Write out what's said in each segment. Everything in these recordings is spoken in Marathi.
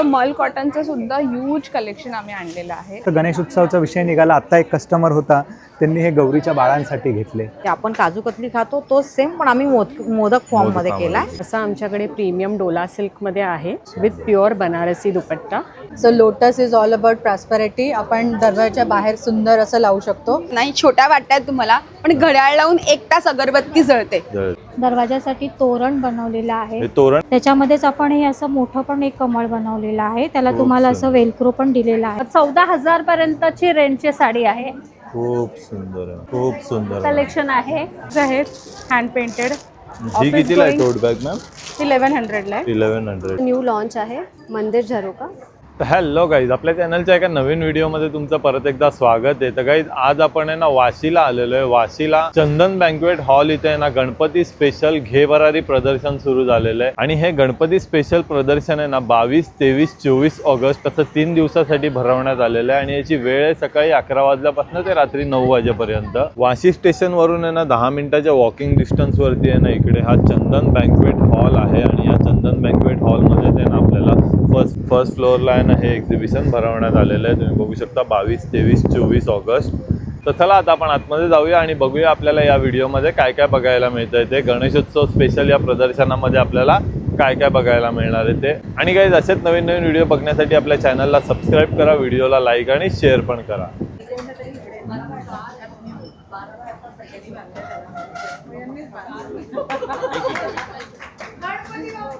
तर मल कॉटनचं सुद्धा ह्यूज कलेक्शन आम्ही आणलेलं आहे. तर गणेश उत्सवाचा विषय निघाला. आत्ता एक कस्टमर होता. त्यांनी हे गौरीच्या बाळांसाठी घेतले. ते आपण काजू कतली खातो तोच सेम पण आम्ही मोद मोदक फॉर्ममध्ये केलाय. असं आमच्याकडे प्रीमियम डोला सिल्कमध्ये आहे with pure Banarasi dupatta. So lotus is all about prosperity आपण दरवाजाच्या बाहेर सुंदर असं लावू शकतो. नाही छोट्या वाटतात तुम्हाला पण घड्याळ लावून एक तास अगरबत्ती जळते. दरवाजासाठी तोरण बनवलेलं आहे. हे तोरण त्याच्यामध्येच आपण हे असं मोठं पण एक कमळ बनवलेलं आहे. त्याला तुम्हाला असं वेलक्रो पण दिलेलं आहे. चौदा हजार पर्यंतची रेंजची साडी आहे. खूप सुंदर आहे. खूप सुंदर. कलेक्शन आहे. हँड पेंटेड ही कितीला आहे टोट बॅग मॅम इलेव्हन हंड्रेडला आहे. इलेव्हन हंड्रेड न्यू लॉन्च आहे. मंदिर झरोका. तर हॅलो गाईज आपल्या चॅनलच्या एका नवीन व्हिडिओमध्ये तुमचं परत एकदा स्वागत आहे. तर गाईज आज आपण आहे ना वाशीला आलेलो आहे. वाशीला चंदन बँकवेट हॉल इथे आहे ना गणपती स्पेशल घेवरारी प्रदर्शन सुरू झालेलं आहे. आणि हे गणपती स्पेशल प्रदर्शन आहे ना बावीस तेवीस चोवीस ऑगस्ट असं तीन दिवसासाठी भरवण्यात आलेलं आहे. आणि याची वेळ आहे सकाळी अकरा वाजल्यापासून ते रात्री नऊ वाजेपर्यंत. वाशी स्टेशन वरून आहे ना दहा मिनिटाच्या वॉकिंग डिस्टन्स वरती आहे ना इकडे हा चंदन बँकवेट हॉल आहे. आणि या चंदन बँकवेट हॉलमध्ये आहे ना आपल्याला फर्स्ट फर्स्ट फ्लोअरला आहे ना हे एक्झिबिशन भरवण्यात आलेलं आहे. तुम्ही बघू शकता बावीस तेवीस चोवीस ऑगस्ट. तर चला आता आपण आतमध्ये जाऊया आणि बघूया आपल्याला या व्हिडिओमध्ये काय काय बघायला मिळतंय ते. गणेशोत्सव स्पेशल या प्रदर्शनामध्ये आपल्याला काय काय बघायला मिळणार आहे ते. आणि काही असेच नवीन नवीन व्हिडिओ बघण्यासाठी आपल्या चॅनलला सबस्क्राईब करा व्हिडिओला लाईक आणि शेअर पण करा.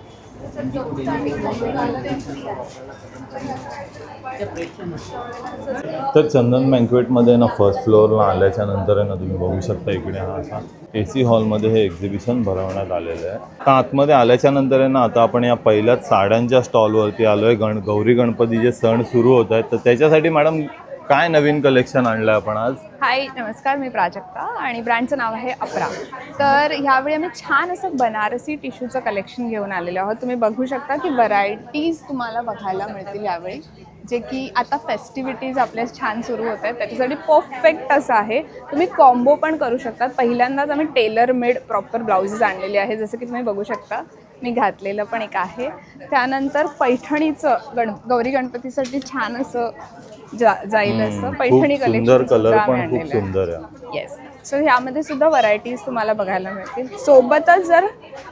तर चंदन बँकवेटमध्ये ना फर्स्ट फ्लोअरला आल्याच्यानंतर आहे ना तुम्ही बघू शकता इकडे हा असा ए सी हॉलमध्ये हे एक्झिबिशन भरवण्यात आलेलं आहे. तर आतमध्ये आल्याच्यानंतर आहे ना आता आपण या पहिल्याच साड्यांच्या स्टॉलवरती आलो आहे गण गौरी गणपतीचे सण सुरू होत आहेत. तर त्याच्यासाठी मॅडम काय नवीन कलेक्शन आणलं आपण आज? हाय नमस्कार मी प्राजक्ता आणि ब्रँडचं नाव आहे अपरा. तर ह्यावेळी आम्ही छान असं बनारसी टिश्यूचं कलेक्शन घेऊन आलेलो आहोत. तुम्ही बघू शकता की व्हरायटीज तुम्हाला बघायला मिळतील यावेळी. जे की आता फेस्टिव्हिटीज आपल्या छान सुरू होत आहेत. त्याच्यासाठी परफेक्ट असं आहे. तुम्ही कॉम्बो पण करू शकता. पहिल्यांदाच आम्ही टेलर मेड प्रॉपर ब्लाउजेस आणलेले आहे जसं की तुम्ही बघू शकता मी घातलेलं पण एक आहे. त्यानंतर पैठणीचं गण गौरी गणपतीसाठी छान असं जा जाईल असं. पैठणी सुंदर कलेक्शन कलर पण खूप सुंदर आहे. येस सो ह्यामध्ये सुद्धा व्हरायटीज तुम्हाला बघायला मिळतील. सोबतच जर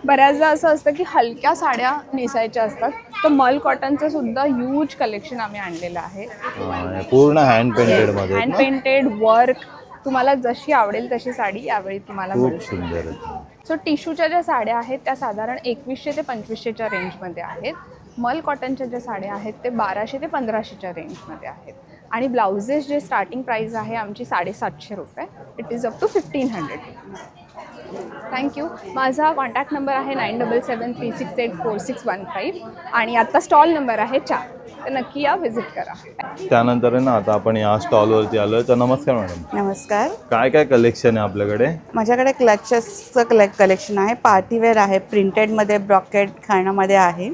बऱ्याचदा असं असतं की हलक्या साड्या नेसायच्या असतात तर मल कॉटनचं सुद्धा ह्यूज कलेक्शन आम्ही आणलेलं आहे. हा, पूर्ण हँड पेंटेडमध्ये आहेत हँड ना? पेंटेड वर्क तुम्हाला जशी आवडेल तशी साडी यावेळी तुम्हाला मिळू खूप सुंदर आहे सो टिश्यूच्या ज्या साड्या आहेत त्या साधारण एकवीसशे ते पंचवीसशेच्या रेंजमध्ये आहेत. मल कॉटनच्या ज्या साड्या आहेत ते बाराशे ते पंधराशेच्या रेंजमध्ये आहेत. आणि ब्लाउजेस जे स्टार्टिंग प्राईस आहे आमची साडेसातशे रुपये. It is up to fifteen hundred thank you माझा कॉन्टॅक्ट नंबर आहे nine double seven three six eight four six one five आणि आत्ता स्टॉल नंबर आहे चार. तर नक्की या व्हिजिट करा. त्यानंतर ना आता आपण या स्टॉलवरती आलोय. तर नमस्कार मॅडम नमस्कार. काय काय कलेक्शन आहे आपल्याकडे? माझ्याकडे क्लचेसचं कले कलेक्शन आहे. पार्टीवेअर आहे. प्रिंटेडमध्ये ब्रॉकेट खाण्यामध्ये आहे.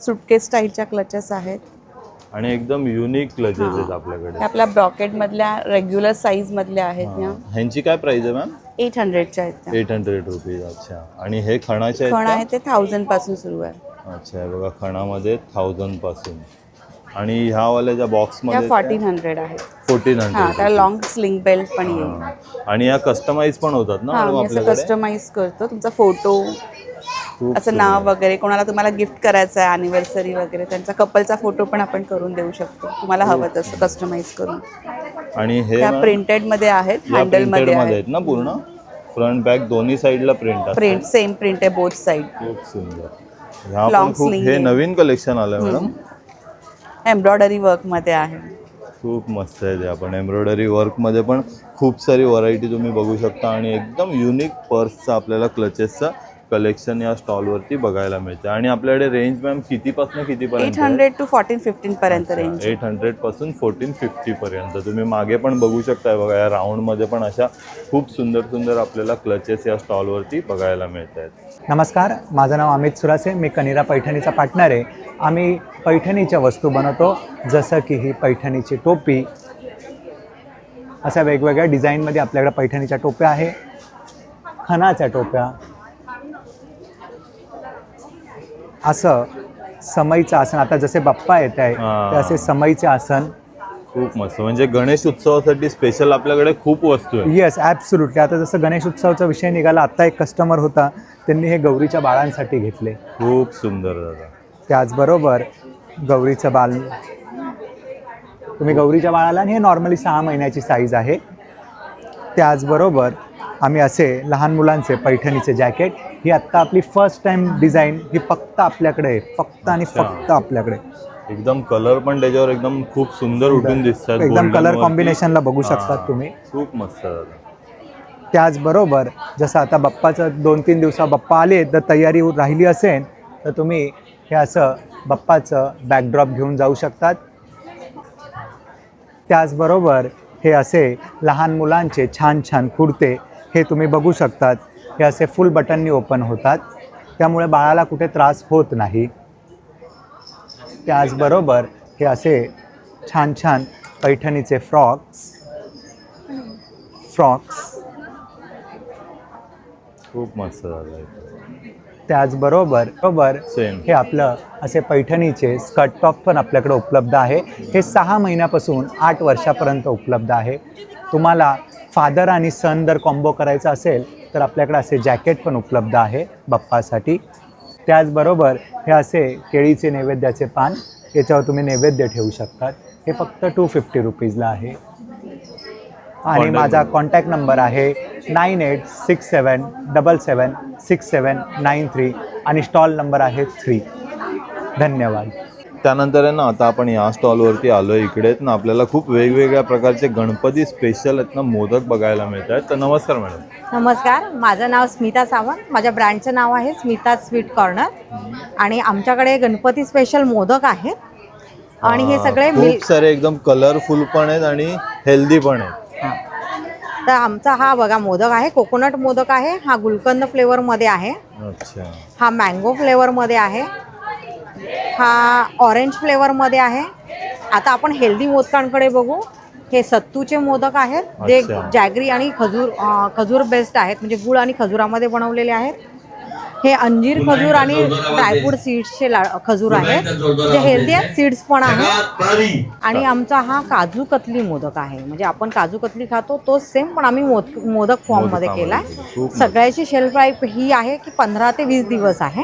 सुटकेस स्टाईलच्या क्लचेस आहेत. आणि एकदम युनिक क्लचेस आहेत आपल्याकडे. आपल्या ब्रॉकेटमधल्या रेग्युलर साईजमधल्या आहेत या ह्यांची काय प्राइस आहे मॅम एट हंड्रेडच्या आहेत एट हंड्रेड रुपीज अच्छा. आणि हे खणाचे खण आहेत आहे ते थाउजंडपासून सुरू आहे? अच्छा हे बघा खणामध्ये थाउजंडपासून. आणि ह्या वाल्या ज्या बॉक्स त्या मध्ये फॉर्टीन हंड्रेड आहेत. फोर्टीन हां हंड्रेड लॉंग स्लिंग बेल्ट पण येईल. आणि या कस्टमाइज पण होतात ना हां मॅडम मी असं आपल्याकडे? कस्टमाइज करतो. तुमचा फोटो असं नाव वगैरे कोणाला तुम्हाला गिफ्ट करायचं आहे अॅनिव्हर्सरी वगैरे त्यांचा कपलचा फोटो पण आपण करून देऊ शकतो. तुम्हाला हवं तसं कस्टमाइज करून. आणि हे त्या ma'am, प्रिंटेडमध्ये आहेत प्रिंटेडमध्ये आहेत. ना पूर्ण? फ्रंट बॅक दोन्ही साईडला प्रिंट प्रिंट सेम प्रिंट आहे बोथ साईड खूप सुंदर. हे. नवीन कलेक्शन आलंय मॅडम एम्ब्रॉयडरी वर्कमध्ये आहे. खूप मस्त आहे ते आपण. एम्ब्रॉयडरी वर्कमध्ये पण खूप सारी व्हरायटी तुम्ही बघू शकता आणि एकदम युनिक पर्सचा आपल्याला क्लचेसचा कलेक्शन या स्टॉलवरती बघायला मिळते. आणि आपल्याकडे रेंज मॅम कितीपासून एट कितीपर्यंत हंड्रेड टू फोर्टीन फिफ्टीन पर्यंत रेंज एट हंड्रेडपासून फोर्टीन फिफ्टी पर्यंत. तुम्ही मागे पण बघू शकताय बघा या राऊंडमध्ये पण अशा खूप सुंदर सुंदर आपल्याला क्लचेस या स्टॉलवरती बघायला मिळत आहेत नमस्कार माझं नाव अमित सुरासे मी कनिरा पैठणीचा पार्टनर आहे. आम्ही पैठणीच्या वस्तू बनवतो जसं की ही पैठणीची टोपी. अशा वेगवेगळ्या डिझाईनमध्ये आपल्याकडे पैठणीच्या टोप्या आहे खणाच्या टोप्या असं समईचं आसन. आता जसे बाप्पा येत आहे हा. ते असे समईचे आसन. खूप मस्त. म्हणजे गणेश उत्सवासाठी स्पेशल आपल्याकडे खूप वस्तू आहे येस ॲब्सुल्युटली आता जसं गणेश उत्सवाचा विषय निघाला आत्ता एक कस्टमर होता त्यांनी हे गौरीच्या बाळांसाठी घेतले. खूप सुंदर दादा. त्याचबरोबर गौरीचं बाल. तुम्ही गौरीच्या बाळाला आणि हे नॉर्मली सहा महिन्याची साईज आहे. त्याचबरोबर आम्ही असे लहान मुलांचे पैठणीचे जॅकेट ही आत्ता आपली फर्स्ट टाइम डिझाईन ही फक्त आपल्याकडे आहे फक्त आणि अच्छा. फक्त आपल्याकडे एकदम कलर पण त्याच्यावर एकदम खूप सुंदर उठून दिसतात एकदम golden कलर वरती. कॉम्बिनेशनला बघू हा. शकतात तुम्ही खूप मस्त दादा त्याचबरोबर जसं आता बाप्पाचं दोन तीन दिवसा बाप्पा आले तर तयारी राहिली असेल तर तुम्ही हे असं बाप्पाचं बॅकड्रॉप घेऊन जाऊ शकतात त्याचबरोबर हे असे लहान मुलांचे छान छान कुर्ते हे तुम्ही बघू शकतात हे असे फुल बटननी ओपन होतात. त्यामुळे बाळाला कुठे त्रास होत नाही. त्याचबरोबर हे असे छान छान पैठणीचे फ्रॉक्स फ्रॉक्स खूप मस्त त्याचबरोबर बरोबर हे आपलं असे पैठणीचे स्कर्ट टॉप पण आपल्याकडे उपलब्ध आहे. हे सहा महिन्यापासून आठ वर्षापर्यंत उपलब्ध आहे. तुम्हाला फादर आणि सन जर कॉम्बो करायचा असेल तर आपल्याकडे असे जॅकेट पण उपलब्ध आहे बाप्पासाठी. त्याचबरोबर हे असे केळीचे नैवेद्याचे पान याच्यावर तुम्ही नैवेद्य ठेवू शकतात. हे फक्त टू फिफ्टी रुपीजला आहे. आणि माझा. कॉन्टॅक्ट नंबर आहे nine eight six seven double seven six seven nine three आणि स्टॉल नंबर आहे थ्री धन्यवाद. त्यानंतर आहे ना आता आपण या स्टॉलवरती आलो इकडे आहेत ना आपल्याला खूप वेगवेगळ्या प्रकारचे गणपती स्पेशल आहेत ना मोदक बघायला मिळत आहेत तर नमस्कार मॅडम. नमस्कार. माझं नाव स्मिता सावंत. माझ्या ब्रँडचं नाव आहे स्मिता स्वीट कॉर्नर. आणि आमच्याकडे गणपती स्पेशल मोदक आहेत. आणि हे सगळे खूप सारे एकदम कलरफुल पण आहेत आणि हेल्दी पण आहेत. तर आमचा हा बघा मोदक आहे. कोकोनट मोदक आहे. हा गुलकंद फ्लेवरमध्ये आहे. अच्छा. हा मँगो फ्लेवरमध्ये आहे. हा ऑरेंज फ्लेवरमध्ये आहे. आता आपण हेल्दी मोदकांकडे बघू. हे सत्तूचे मोदक आहेत. जे. जॅगरी आणि खजूर खजूर बेस्ड आहेत. म्हणजे गुळ आणि खजुरामध्ये बनवलेले आहेत. हे अंजीर खजूर आणि ड्रायफ्रूट सीड्सचे ला खजूर आहेत. जे हेल्दी आहेत सीड्स पण आहेत. आणि आमचा हा काजू कतली मोदक आहे. म्हणजे आपण काजू कतली खातो तोच सेम पण आम्ही मोद मोदक फॉर्ममध्ये केला. आहे. सगळ्याची शेल्फ लाईफ ही आहे की पंधरा ते वीस दिवस आहे.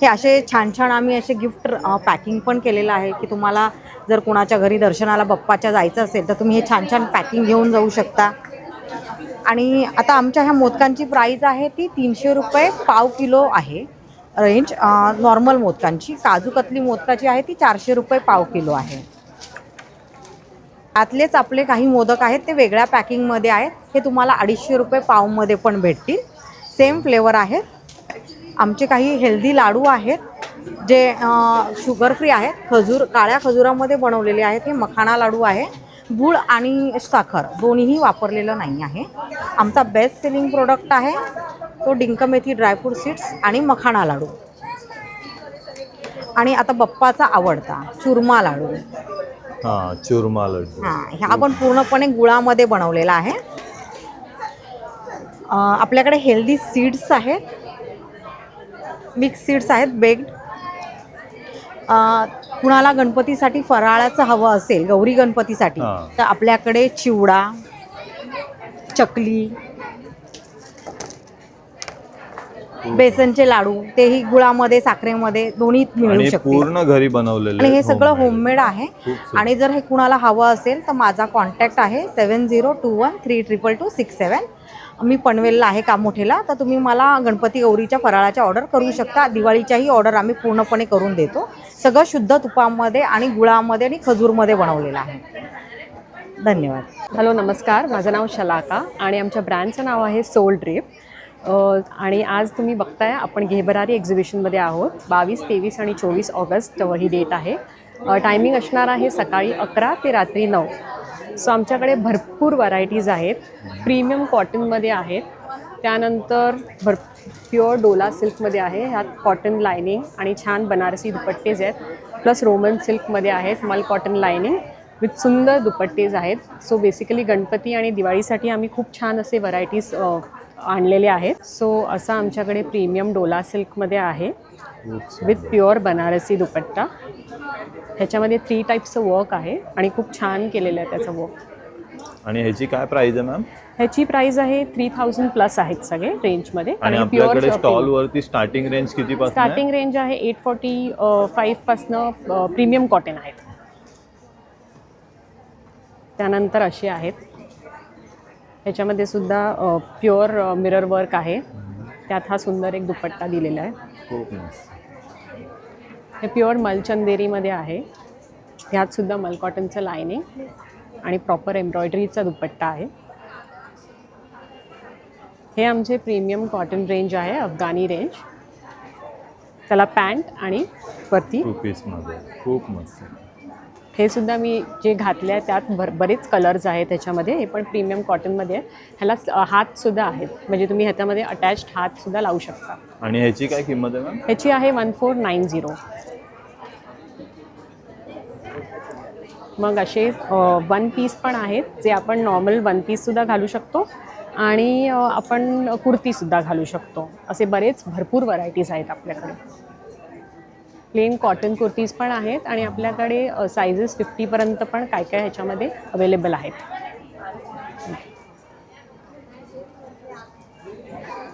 हे असे छान छान आम्ही असे गिफ्ट पॅकिंग पण केलेलं आहे की तुम्हाला जर कोणाच्या घरी दर्शनाला बप्पाच्या जायचं असेल तर तुम्ही हे छान छान पॅकिंग घेऊन जाऊ शकता. आणि आता आमच्या ह्या मोदकांची प्राईज आहे ती तीनशे रुपये पाव किलो आहे. रेंज नॉर्मल मोदकांची. काजू कतली मोदकाची आहे ती चारशे रुपये पाव किलो आहे. त्यातलेच आपले काही मोदक आहेत ते वेगळ्या पॅकिंगमध्ये आहेत. हे तुम्हाला अडीचशे रुपये पावमध्ये पण भेटतील. सेम फ्लेवर आहेत आमचे काही हेल्दी लाडू आहेत जे शुगर फ्री आहेत खजूर काळ्या खजुरामध्ये बनवलेले आहेत हे मखाणा लाडू आहे गूळ आणि साखर दोन्हीही वापरलेलं नाही आहे. आमचा बेस्ट सेलिंग प्रोडक्ट आहे तो डिंक मेथी ड्रायफ्रूट सीड्स आणि मखाणा लाडू. आणि आता बप्पाचा आवडता चुरमा लाडू. हा चुरमा लड्डू हां ह्या पण पूर्णपणे गुळामध्ये बनवलेला आहे. आपल्याकडे हेल्दी सीड्स आहेत मिक्स सीड्स आहेत बेग्ड कुणाला गणपतीसाठी फराळाचं हवं असेल गौरी गणपतीसाठी. तर आपल्याकडे चिवडा चकली बेसनचे लाडू तेही गुळामध्ये साखरेमध्ये दोन्ही मिळू आणि शकतील. पूर्ण घरी बनवलेले आणि हे सगळं. होममेड आहे. खूप. आणि जर हे कुणाला हवं असेल तर माझा कॉन्टॅक्ट आहे seven zero two one three triple two six seven मी पनवेलला आहे कामोठेला तर तुम्ही मला गणपती गौरीच्या फराळाच्या ऑर्डर करू शकता. दिवाळीच्याही ऑर्डर आम्ही पूर्णपणे करून देतो. सगळं शुद्ध तुपामध्ये आणि गुळामध्ये आणि खजूरमध्ये बनवलेलं आहे. धन्यवाद. हॅलो नमस्कार. माझं नाव शलाका आणि आमच्या ब्रँडचं नाव आहे सोल ड्रिप. आणि आज तुम्ही बघताय आपण घेबरारी एक्झिबिशनमध्ये आहोत. बावीस तेवीस आणि चोवीस ऑगस्ट ही डेट आहे. टायमिंग असणार आहे सकाळी अकरा ते रात्री नऊ. सो आमच्याकडे भरपूर व्हरायटीज आहेत. प्रीमियम कॉटनमध्ये आहेत. त्यानंतर भर प्युअर डोला सिल्कमध्ये आहे. ह्यात कॉटन लायनिंग आणि छान बनारसी दुपट्टेज आहेत. प्लस रोमन सिल्कमध्ये आहेत मल कॉटन लायनिंग विथ सुंदर दुपट्टेज आहेत. सो बेसिकली गणपती आणि दिवाळीसाठी आम्ही खूप छान असे व्हरायटीज आणलेले आहेत. सो असं आमच्याकडे प्रीमियम डोला सिल्कमध्ये आहे. With pure Banarasi dupatta. ह्याच्यामध्ये थ्री टाईपचं वर्क आहे आणि खूप छान केलेलं आहे त्याचं वर्क आणि ह्याची काय प्राइस आहे मॅम ह्याची प्राइस आहे थ्री थाउजंड प्लस आहेत सगळे रेंजमध्ये आणि आपल्याकडे स्टॉल वरती स्टार्टिंग रेंज किती पासून स्टार्टिंग रेंज आहे एट फॉर्टी फाईव्हपासनं प्रीमियम कॉटन आहेत. त्यानंतर असे आहेत. ह्याच्यामध्ये सुद्धा प्युअर मिरर वर्क आहे. त्यात हा सुंदर एक दुपट्टा दिलेला आहे. हे प्युअर मलचंदेरीमध्ये आहे. ह्यात सुद्धा मल कॉटनचं लायनिंग आणि प्रॉपर एम्ब्रॉयडरीचा दुपट्टा आहे. हे आमचे प्रीमियम कॉटन रेंज आहे अफगाणी रेंज त्याला पॅन्ट आणि वरती टू पीसमध्ये. खूप मस्त. हे सुद्धा मी जे घातले आहे त्यात भर बरेच कलर्स आहेत त्याच्यामध्ये हे पण प्रीमियम कॉटनमध्ये आहे. ह्याला हातसुद्धा आहेत. म्हणजे तुम्ही ह्याच्यामध्ये अटॅच्ड हातसुद्धा लावू शकता. आणि ह्याची काय किंमत आहे मॅम? ह्याची आहे वन फोर नाईन झिरो मग असे वन पीस पण आहेत जे आपण नॉर्मल वन पीससुद्धा घालू शकतो आणि आपण कुर्तीसुद्धा घालू शकतो. असे बरेच भरपूर व्हरायटीज आहेत आपल्याकडे. प्लेन कॉटन कुर्तीज पण आहेत आणि आपल्याकडे सायझेस फिफ्टीपर्यंत पण काय काय ह्याच्यामध्ये अवेलेबल आहेत.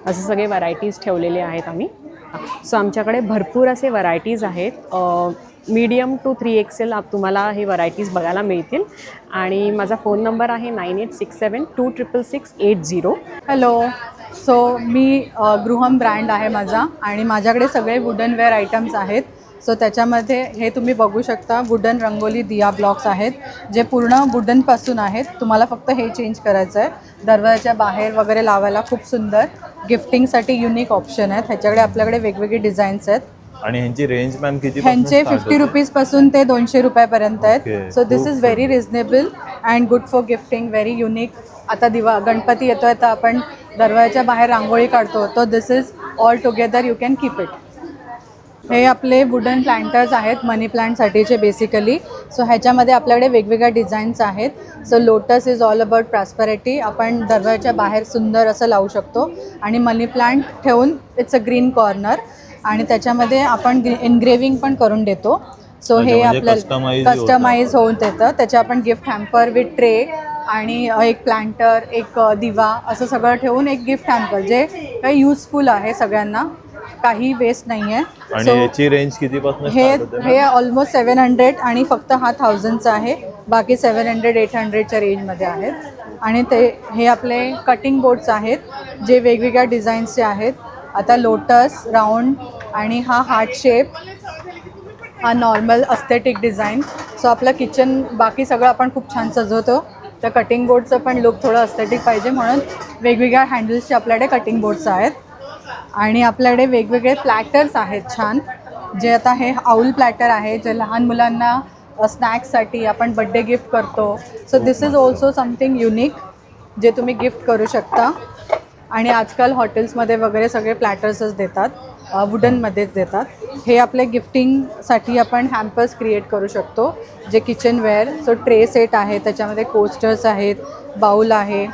असे सगळे व्हरायटीज ठेवलेले आहेत आम्ही. सो आमच्याकडे भरपूर असे व्हरायटीज आहेत. मीडियम टू थ्री एक्सेल तुम्हाला हे व्हरायटीज बघायला मिळतील. आणि माझा फोन नंबर आहे nine eight six seven two triple six eight zero hello so मी गृहम ब्रँड आहे माझा आणि माझ्याकडे सगळे वुडन वेअर आयटम्स आहेत. सो त्याच्यामध्ये हे तुम्ही बघू शकता वुडन रंगोली दिया ब्लॉक्स आहेत जे पूर्ण वुडनपासून आहेत. तुम्हाला फक्त हे चेंज करायचं आहे दरवाजाच्या बाहेर वगैरे लावायला खूप सुंदर. गिफ्टिंगसाठी युनिक ऑप्शन आहेत. ह्याच्याकडे आपल्याकडे वेगवेगळे डिझाईन्स आहेत. आणि ह्यांची रेंज मॅम किती ह्यांचे फिफ्टी रुपीजपासून ते दोनशे रुपयापर्यंत आहेत. So this is very reasonable and good for gifting very unique आता दिवा गणपती येतो आहे तर आपण दरवाजाच्या बाहेर रांगोळी काढतो. तो this is all together you can keep it हे आपले वुडन प्लांटर्स आहेत मनी प्लांटसाठीचे बेसिकली सो ह्याच्यामध्ये आपल्याकडे वेगवेगळ्या डिझाईन्स आहेत. So lotus is all about prosperity आपण दरवाजाच्या बाहेर सुंदर असं लावू शकतो. आणि मनी प्लांट ठेवून इट्स अ ग्रीन कॉर्नर आणि त्याच्यामध्ये आपण इनग्रेविंग पण करून देतो. सो हे म्हणजे आपल्याला. कस्टमाइज होऊन देतं. त्याचे आपण गिफ्ट हॅम्पर विथ ट्रे आणि एक प्लांटर एक दिवा असं सगळं ठेवून एक गिफ्ट हॅम्पर जे काही युजफुल आहे सगळ्यांना. काही वेस्ट नाही आहे आणि ह्याची रेंज किती पासून हे हे ऑलमोस्ट सेवन हंड्रेड आणि फक्त हा थाउजंडचा आहे. बाकी सेवन हंड्रेड एट हंड्रेडच्या रेंजमध्ये आहेत. आणि ते हे आपले कटिंग बोर्ड्स आहेत जे वेगवेगळ्या डिझाईन्सचे आहेत. आता लोटस राऊंड आणि हा हार्ट शेप हा नॉर्मल अस्थेटिक डिझाईन सो आपलं किचन बाकी सगळं आपण खूप छान सजवतो. तर कटिंग बोर्डचं पण लुक थोडं अस्थेटिक पाहिजे म्हणून वेगवेगळ्या हँडल्सचे आपल्याकडे कटिंग बोर्ड्स आहेत. आणि आपल्याकडे वेगवेगळे प्लॅटर्स आहेत छान. जे आता हे आऊल प्लॅटर आहे जे लहान मुलांना स्नॅक्ससाठी आपण बड्डे गिफ्ट करतो. So this is also something unique जे तुम्ही गिफ्ट करू शकता. आणि आजकाल हॉटेल्समध्ये वगैरे सगळे प्लॅटर्सच देतात वुडनमध्येच देतात. हे आपले गिफ्टिंगसाठी आपण हॅम्पर्स क्रिएट करू शकतो जे किचनवेअर सो ट्रे सेट आहे त्याच्यामध्ये कोस्टर्स आहेत बाऊल आहे.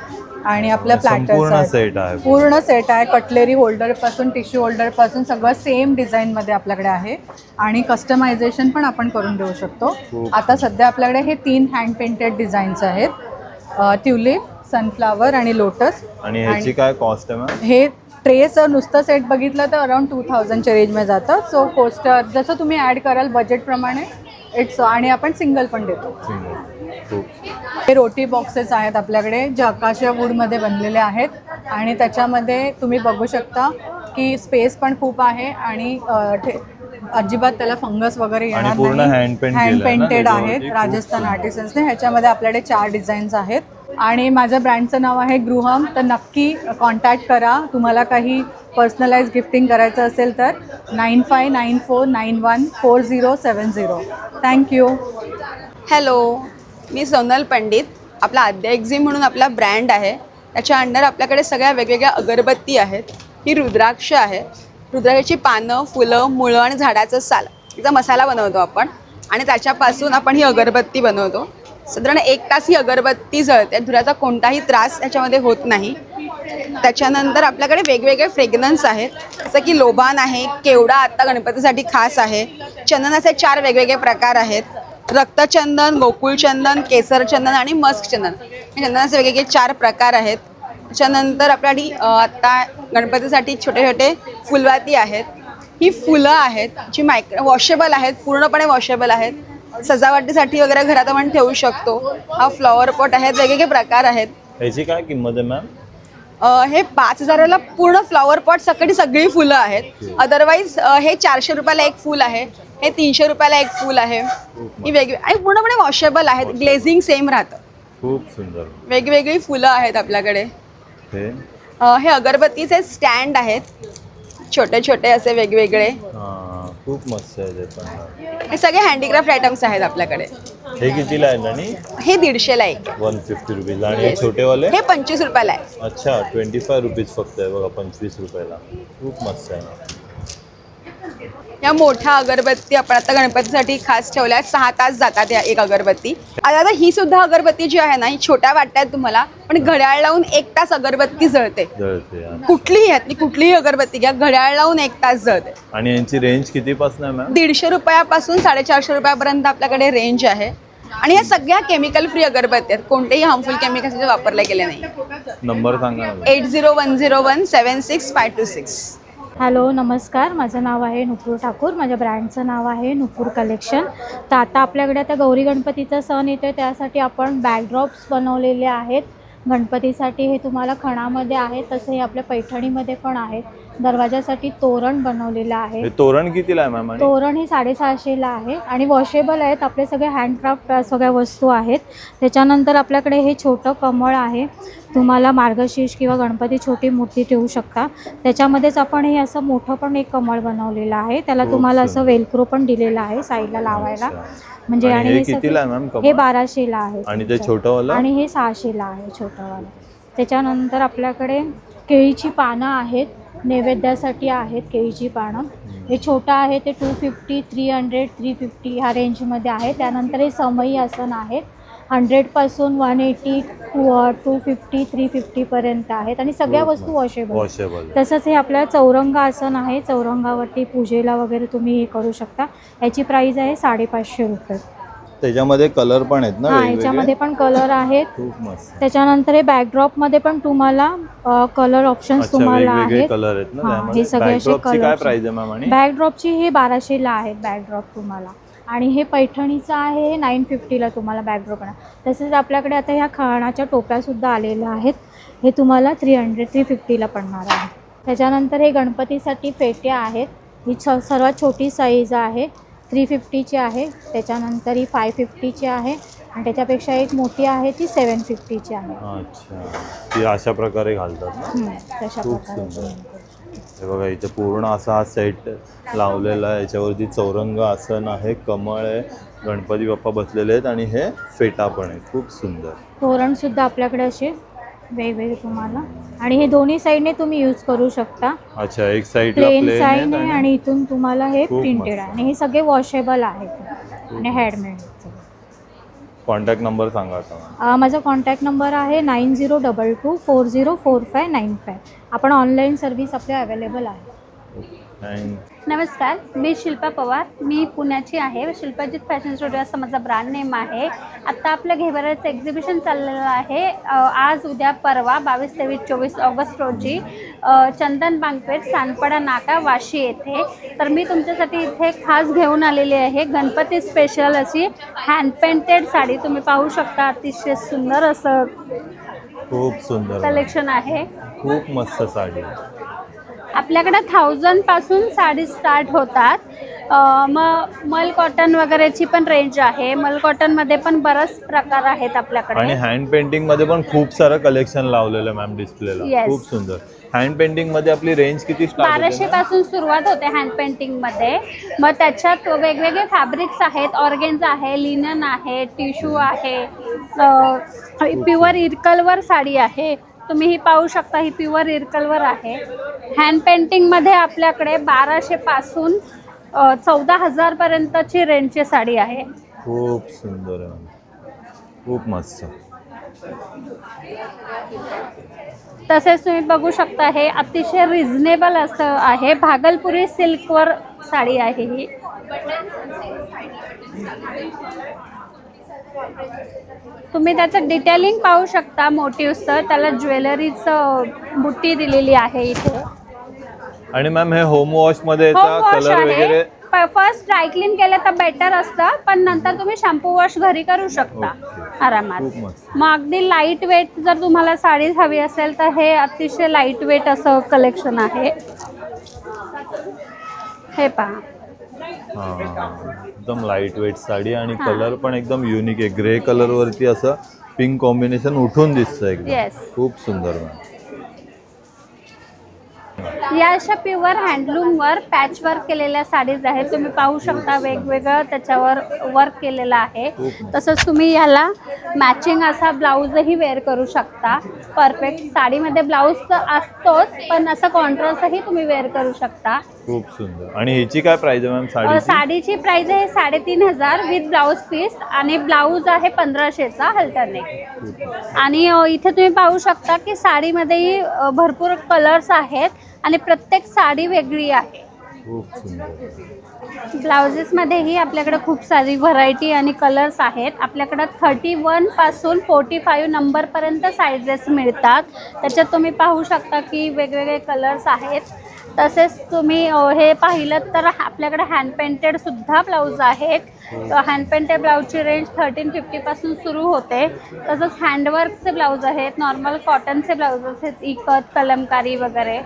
आणि आपल्या संपूर्ण प्लॅटर्स set आहे. पूर्ण सेट आहे. कटलेरी होल्डरपासून टिश्यू होल्डरपासून सगळं सेम डिझाईनमध्ये आपल्याकडे आहे. आणि कस्टमायझेशन पण आपण करून देऊ शकतो. आता सध्या आपल्याकडे हे तीन हँड पेंटेड डिझाईन्स आहेत. ट्युलिप सनफ्लावर आणि लोटस आणि ह्याची काय कॉस्ट आहे हे ट्रेचं नुसतं सेट बघितलं तर अराउंड टू थाउजंडच्या रेंजमध्ये जातं. सो कोस्टर जसं तुम्ही ॲड कराल बजेटप्रमाणे इट्स आणि आपण सिंगल पण देतो. हे रोटी बॉक्सेस आहेत आपल्याकडे जे आकाशा वूडमध्ये बनलेले आहेत. आणि त्याच्यामध्ये तुम्ही बघू शकता की स्पेस पण खूप आहे आणि अजिबात त्याला फंगस वगैरे येणार नाही. Hand painted? आहेत राजस्थान. आर्टिसन्सने ह्याच्यामध्ये आपल्याकडे चार डिझाईन्स आहेत. आणि माझ्या ब्रँडचं नाव आहे गृहम. तर नक्की कॉन्टॅक्ट करा. तुम्हाला काही पर्सनलाइज गिफ्टिंग करायचं असेल तर nine five nine four nine one four zero seven zero thank you hello मी सोनल पंडित आपला आद्या म्हणून आपला ब्रँड आहे. त्याच्या अंडर आपल्याकडे सगळ्या वेगवेगळ्या अगरबत्ती आहेत. ही रुद्राक्ष आहे. रुद्राक्षाची पानं फुलं मुळं आणि झाडाचं साल. याचा मसाला बनवतो आपण. आणि त्याच्यापासून आपण ही अगरबत्ती बनवतो. साधारण एक तास ही अगरबत्ती जळते. धुराचा कोणताही त्रास त्याच्यामध्ये होत नाही. त्याच्यानंतर आपल्याकडे वेगवेगळे फ्रेग्रन्स आहेत. जसं की लोबान आहे केवडा आत्ता गणपतीसाठी खास आहे. चंदनाचे चार वेगवेगळे प्रकार आहेत. रक्तचंदन गोकुळचंदन केसरचंदन आणि मस्क चंदन हे चंदनाचे वेगवेगळे चार प्रकार आहेत. त्याच्यानंतर आपल्यासाठी आत्ता गणपतीसाठी छोटे छोटे फुलवाती आहेत. ही फुलं आहेत जी मायक्रो वॉशेबल आहेत पूर्णपणे वॉशेबल आहेत. सजावटीसाठी वगैरे घरात आपण ठेवू शकतो. हा फ्लॉवर पॉट आहेत वेगवेगळे प्रकार आहेत. याची काय किंमत आहे मॅम? हे पाच हजाराला पूर्ण फ्लॉवर पॉट सकट सगळी फुलं आहेत. अदरवाईज हे चारशे रुपयाला एक फुल आहे. हे तीनशे रुपयाला एक फुल आहे. ही वेगळी आणि पूर्णपणे वॉशेबल आहेत. ग्लेझिंग सेम राहतं. खूप सुंदर. वेगवेगळी फुलं आहेत आपल्याकडे. हे? अगरबत्तीचे स्टँड आहेत. छोटे छोटे असे वेगवेगळे. खूप मस्त आहे ते पण. हे सगळे हँडीक्राफ्ट आयटम्स आहेत आपल्याकडे. हे कितीला आहे हे दीडशेला एक. आहे. वन फिफ्टी रुपीज आणि हे Yes. छोटेवाले? हे पंचवीस रुपयाला आहे. अच्छा ट्वेंटी फाय रुपीज फक्त आहे बघा पंचवीस रुपयाला. खूप मस्त आहे. या मोठ्या अगरबत्ती आपण आता गणपतीसाठी खास ठेवल्या आहेत. सहा तास जातात या एक अगरबत्ती. आता ही सुद्धा अगरबत्ती जी आहे ना ही छोट्या वाटत आहेत तुम्हाला पण घड्याळ लावून एक तास अगरबत्ती जळते. कुठलीही ह्यातली कुठलीही अगरबत्ती घ्या घड्याळ लावून एक तास जळते. आणि यांची रेंज कितीपासून आहे मॅम दीडशे रुपयापासून साडेचारशे रुपयापर्यंत आपल्याकडे रेंज आहे. आणि या सगळ्या केमिकल फ्री अगरबत्ती आहेत. कोणतेही हार्मफुल केमिकल्स वापरले गेले नाही. नंबर सांगा eight zero one zero one seven six five two six. Hello नमस्कार. माझं नाव आहे नुपूर ठाकूर. माझ्या ब्रँडचं नाव आहे नुपूर कलेक्शन. तर आता आपल्याकडे आता गौरी गणपतीचा सण येतो आहे त्यासाठी आपण बॅकड्रॉप्स बनवलेले आहेत. गणपतीसाठी हे तुम्हाला खणामध्ये आहे तसं हे आपल्या पैठणीमध्ये पण आहेत. दरवाजासाठी तोरण बनवलेलं आहे. हे तोरण कितीला आहे मॅम? आणि तोरण हे साडेसहाशेला आहे. आणि वॉशेबल आहेत. आपले सगळे हँडक्राफ्ट सगळ्या वस्तू आहेत. त्याच्यानंतर आपल्याकडे हे छोटं कमळ आहे. तुम्हाला मार्गशीर्ष किंवा गणपती छोटी मूर्ती ठेवू शकता. त्याच्यामध्येच आपण हे असं मोठं पण एक कमळ बनवलेलं आहे. त्याला खूप तुम्हाला असं सुंदर. वेलक्रो पण दिलेलं आहे साईडला लावायला. अच्छा. म्हणजे आणि हे सगळे- कितीला आहे मॅम हे कमळ बाराशेला आहे. आणि ते तुमचं. छोटंवालं? आणि हे सहाशेला आहे छोटंवालं. त्याच्यानंतर आपल्याकडे केळीची पानं आहेत. नैवेद्यासाठी आहेत केळीची पानं. हे छोटं आहे ते two fifty three hundred three fifty ह्या रेंजमध्ये आहे. त्यानंतर हे समई आसन आहेत हंड्रेडपासून one eighty two two fifty three फिफ्टीपर्यंत आहेत आणि सगळ्या खूप वस्तू वॉशेबल वॉशेबल तसंच हे आपल्या चौरंग आसन आहे. चौरंगावरती पूजेला वगैरे तुम्ही हे करू शकता. याची प्राईस आहे साडेपाचशे रुपये. त्याच्यामध्ये कलर पण आहेत ना हां? याच्यामध्ये पण कलर आहेत. खूप मस्त. त्याच्यानंतर हे बॅकड्रॉपमध्ये पण तुम्हाला कलर ऑप्शन्स अच्छा तुम्हाला वेगवेगळे आहेत. कलर आहेत ना हां, त्यामध्ये. हे सगळे असे Backdropची काय colours प्राइस आहे मॅम आणि? बॅकड्रॉपची हे बाराशेला आहेत बॅकड्रॉप तुम्हाला. आणि हे पैठणीचं आहे हे नाईन फिफ्टीला तुम्हाला बॅकड्रॉप आहे तसेच आपल्याकडे आता ह्या खाण्याच्या टोप्यासुद्धा आलेल्या आहेत. हे तुम्हाला थ्री हंड्रेड थ्री फिफ्टीला पडणार आहे. त्याच्यानंतर हे गणपतीसाठी फेटे आहेत. ही छ सर्वात छोटी साईज आहे. थ्री फिफ्टीची आहे त्याच्यानंतर ही फाय फिफ्टीची आहे आणि त्याच्यापेक्षा एक मोठी आहे ती सेवन फिफ्टीची आहे. अच्छा. ती अशा प्रकारे घालतात ना? हम्म, तशा खूप सुंदर. हे बघा इथे पूर्ण असा हा सेट लावलेला आहे. याच्यावरती चौरंग आसन आहे कमळ आहे गणपती बाप्पा बसलेले आहेत आणि हे फेटा पण आहे. खूप सुंदर. तोरणसुद्धा आपल्याकडे असे वेगवेगळे तुम्हाला. आणि हे दोन्ही साईडने तुम्ही यूज करू शकता. अच्छा एक प्लेन प्लेन साईड आहे आहे आणि इथून तुम्हाला हे प्रिंटेड. आहे. आणि हे सगळे वॉशेबल आहेत. आणि हँडमेड कॉन्टॅक्ट नंबर सांगा. माझा कॉन्टॅक्ट नंबर आहे nine zero double two four zero four five nine five आपण ऑनलाईन सर्व्हिस आपल्या अवेलेबल आहे. नमस्कार मी शिल्पा पवार. मी पुण्याची आहे शिल्पाजित फॅशन स्टुडिओ असं माझा ब्रँड नेम आहे. आत्ता आपलं घेबराचं एक्झिबिशन चाललेलं आहे. आज उद्या परवा बावीस तेवीस चोवीस ऑगस्ट रोजी चंदन बांकपेठ सानपाडा नाका वाशी येथे. तर मी तुमच्यासाठी इथे खास घेऊन आलेली आहे. गणपती स्पेशल अशी हँड पेंटेड साडी तुम्ही पाहू शकता. अतिशय सुंदर असं खूप सुंदर. कलेक्शन आहे. खूप मस्त साडी. आपल्याकडे थाउजंडपासून साडी स्टार्ट होतात. मग मल कॉटन वगैरेची पण रेंज आहे. मल कॉटनमध्ये पण बरेच प्रकार आहेत आणि आपल्याकडे हँड पेंटिंगमध्ये पण खूप सारं कलेक्शन लावलेलं मॅम डिस्प्लेला Yes. खूप सुंदर. हँड पेंटिंगमध्ये आपली रेंज किती स्टार्ट बाराशे होते पासून सुरुवात होते हँड पेंटिंगमध्ये. मग त्याच्यात वेगवेगळे फॅब्रिक्स आहेत. ऑर्गेन्स आहे लिनन आहे टिश्यू आहे. प्युअर इरकलवर साडी आहे. तुम्ही ही पाहू शकता ही प्युअर इरकलवर आहे. हँड पेंटिंगमध्ये आपल्याकडे बाराशे पासून चौदा हजारपर्यंतची रेंजची साडी आहे. खूप सुंदर आहे. खूप मस्त. तसेच तुम्ही बघू शकता हे अतिशय रिझनेबल असं आहे. भागलपुरी सिल्कवर साडी आहे ही. तुम्ही त्याचं डिटेलिंग पाहू शकता मोटिव्हचं त्याला ज्वेलरीचं बुट्टी दिलेली आहे इथे. आणि मॅम हे होम वॉशमध्ये कलर वगैरे आहे फर्स्ट ड्रायक्लीन केलं तर बेटर असतं पण नंतर तुम्ही शॅम्पू वॉश घरी करू शकता. आरामात. खूप मस्त. मग अगदी लाइट वेट जर तुम्हाला साडी हवी असेल तर हे अतिशय लाइट वेट असं कलेक्शन आहे. हे पहा. एकदम लाइट वेट साडी आणि कलर पण एकदम युनिक आहे. ग्रे कलर वरती असं पिंक कॉम्बिनेशन उठून दिसतं एकदम. Yes. खूप सुंदर मॅम. या अशा प्युअर हँडलूमवर पॅच वर्क केलेल्या साडीज आहेत. तुम्ही पाहू शकता वेगवेगळं त्याच्यावर वर्क केलेलं आहे. तसंच तुम्ही ह्याला मॅचिंग असा ब्लाऊजही वेअर करू शकता. परफेक्ट साडीमध्ये ब्लाऊज तर असतोच पण असं कॉन्ट्रास्टही तुम्ही वेअर करू शकता. खूप सुंदर. आणि ह्याची काय प्राइस आहे मॅम अ, साडीची साडीची प्राइस आहे साडेतीन हजार विथ ब्लाऊज पीस आणि ब्लाऊज आहे पंधराशेचा हल्टरनेक आणि अ, इथे तुम्ही पाहू शकता की साडीमध्येही अ, भरपूर कलर्स आहेत. आणि प्रत्येक साडी वेगळी आहे. खूप सुंदर. ब्लाउजेसमध्येही आपल्याकडे खूप सारी व्हरायटी आणि कलर्स आहेत. आपल्याकडं थर्टी वनपासून फोर्टी फाईव्ह नंबरपर्यंत साईजेस मिळतात. त्याच्यात तुम्ही पाहू शकता की वेगवेगळे कलर्स आहेत. तसेच तुम्ही हे पाहिलं तर आपल्याकडे हँड पेंटेडसुद्धा ब्लाऊज आहेत. हँड पेंटेड ब्लाऊजची रेंज थर्टीन फिफ्टीपासून सुरू होते. तसंच हँडवर्कचे ब्लाऊज आहेत नॉर्मल कॉटनचे ब्लाऊज आहेत इकत कलमकारी वगैरे.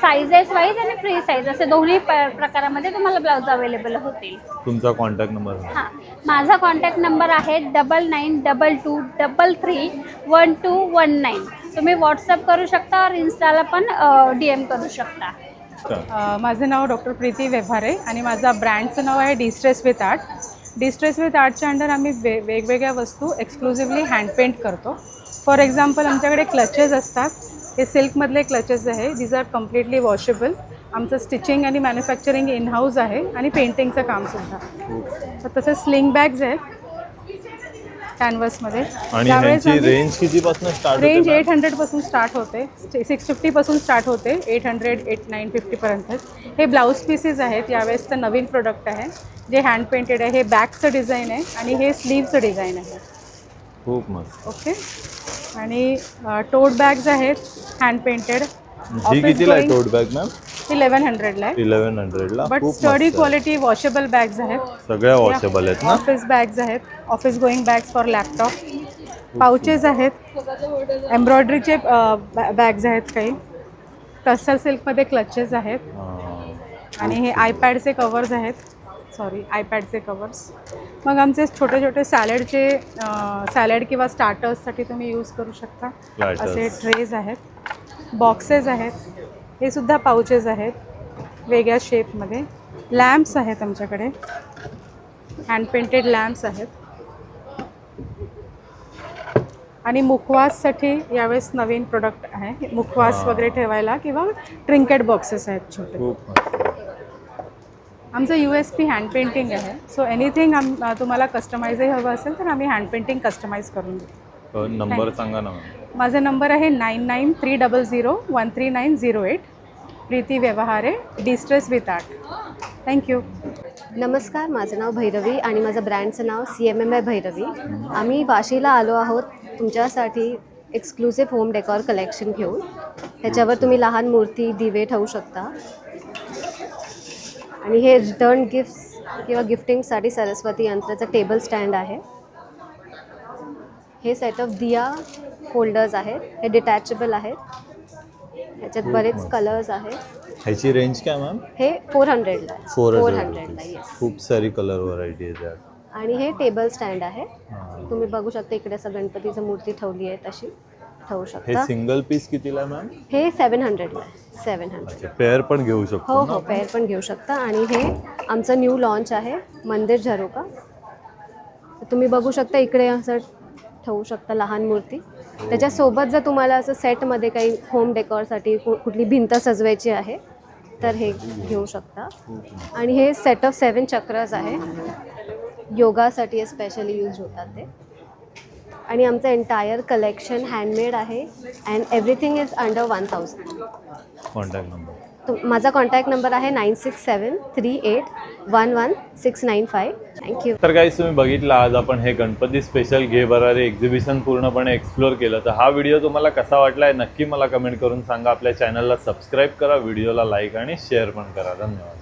साईजेस वाईज आणि फ्री साईज असे दोन्ही प्रकारामध्ये तुम्हाला ब्लाऊज अवेलेबल होतील. तुमचा कॉन्टॅक्ट नंबर हां. माझा कॉन्टॅक्ट नंबर आहे double nine double two double three one two one nine तुम्ही व्हॉट्सअप करू शकता और इन्स्टाला पण डी एम करू शकता. अ, माझं नाव डॉक्टर प्रीती व्यवहारे आणि माझा ब्रँडचं नाव आहे distress with art distress with आर्टच्या under आम्ही वे वेगवेगळ्या वस्तू एक्सक्लुझिव्हली हँडपेंट करतो. फॉर एक्झाम्पल आमच्याकडे क्लचेस असतात. हे सिल्कमधले क्लचेस आहे. दीज आर कम्प्लिटली वॉशेबल आमचं स्टिचिंग आणि मॅन्युफॅक्चरिंग इन हाऊस आहे आणि पेंटिंगचं कामसुद्धा तर तसेच स्लिंग बॅग्स आहेत. कॅनव्हसमध्ये आणि त्यावेळेस ह्यांची आम्ही- रेंज कितीपासून स्टार्ट रेंज एट हंड्रेडपासून स्टार्ट होते. सिक्स फिफ्टीपासून स्टार्ट होते एट हंड्रेड एट नाईन फिफ्टीपर्यंत हे ब्लाऊज पीसेस आहेत. यावेळेसचं नवीन प्रोडक्ट आहे. जे हँड पेंटेड आहे हे बॅकचं डिझाईन आहे आणि हे स्लीवचं डिझाईन आहे. खूप मस्त. ओके आणि टोट बॅग्स आहेत हँड पेंटेड ही कितीला आहे टोट बॅग मॅम इलेवन हंड्रेडला आहे. इलेव्हन हंड्रेडला बट खूप स्टडी मस्त आहे. क्वालिटी वॉशेबल बॅग्स आहेत. सगळ्या वॉशेबल आहेत ना? ऑफिस बॅग्स आहेत. Office going bags for laptop pouches आहेत. एम्ब्रॉयडरीचे बॅग्स आहेत काही. टस्सर सिल्कमध्ये क्लचेस आहेत. हा. आणि हे आयपॅडचे कवर्स आहेत. सॉरी आयपॅडचे कवर्स मग आमचे छोटे छोटे सॅलडचे सॅलड किंवा स्टार्टर्ससाठी तुम्ही यूज करू शकता. असे ट्रेज आहेत. बॉक्सेस आहेत. हे सुद्धा पाउचेस आहेत. वेगळ्या शेपमध्ये लॅम्प्स आहेत आमच्याकडे. हँड पेंटेड लॅम्प्स आहेत. आणि मुखवाससाठी यावेळेस नवीन प्रोडक्ट आहे. मुखवास वगैरे ठेवायला किंवा ट्रिंकेट बॉक्सेस आहेत छोटे. आमचं U S P hand painting आहे. सो एनिथिंग आम तुम्हाला कस्टमाइजही हवं असेल तर आम्ही हँड पेंटिंग कस्टमाइज करून देतो नंबर सांगा ना माझा नंबर आहे nine nine three double zero one three nine zero eight. Preeti Vyavhare distress with art. Thank you नमस्कार माझं नाव भैरवी आणि माझं ब्रँडचं नाव C M M I Bhairavi. आम्ही वाशीला आलो आहोत तुमच्यासाठी एक्सक्लुझिव्ह होम डेकॉर कलेक्शन घेऊन. ह्याच्यावर तुम्ही लहान मूर्ती दिवे ठेवू शकता. आणि हे रिटर्न गिफ्ट्स किंवा गिफ्टिंगसाठी सरस्वती यंत्राचं टेबल स्टँड आहे. हे सेट ऑफ दिया होल्डर्स आहेत. हे डिटॅचेबल आहेत. ह्याच्यात बरेच कलर्स आहेत. ह्याची रेंज काय मॅम हे फोर हंड्रेडला फोर हंड्रेडला येस खूप सारी कलर व्हरायटी आहे त्यात. आणि हे टेबल स्टँड आहे. हां. तुम्ही बघू शकता इकडे असं गणपतीचं मूर्ती ठेवली आहे तशी. ठेवू हे शकता सिंगल पीस कितीला मॅम हे सेवन हंड्रेडला आहे. सेवन हंड्रेड अच्छा पेअर पण घेऊ हो शकतो हो पेअर पण घेऊ शकता. आणि हे आमचं न्यू लॉन्च आहे मंदिर झरोका. तर तुम्ही बघू शकता इकडे असं ठेवू शकता लहान मूर्ती. त्याच्यासोबत जर तुम्हाला असं सेटमध्ये काही होम डेकॉरसाठी कुठली भिंत सजवायची आहे तर हे घेऊ शकता. आणि हे सेट ऑफ सेवन चक्रज आहे. योगासाठी स्पेशली यूज होतात ते. आणि आमचं एन्टायर कलेक्शन हँडमेड आहे. And everything is under one thousand contact number तो माझा कॉन्टॅक्ट नंबर आहे nine six seven three eight one one six nine five thank you तर काही तुम्ही बघितलं आज आपण हे गणपती स्पेशल घे भरारे एक्झिबिशन पूर्णपणे एक्सप्लोर केलं. तर हा व्हिडिओ तुम्हाला कसा वाटला आहे नक्की मला कमेंट करून सांगा. आपल्या चॅनलला सबस्क्राईब करा व्हिडिओला लाईक आणि शेअर पण करा. धन्यवाद.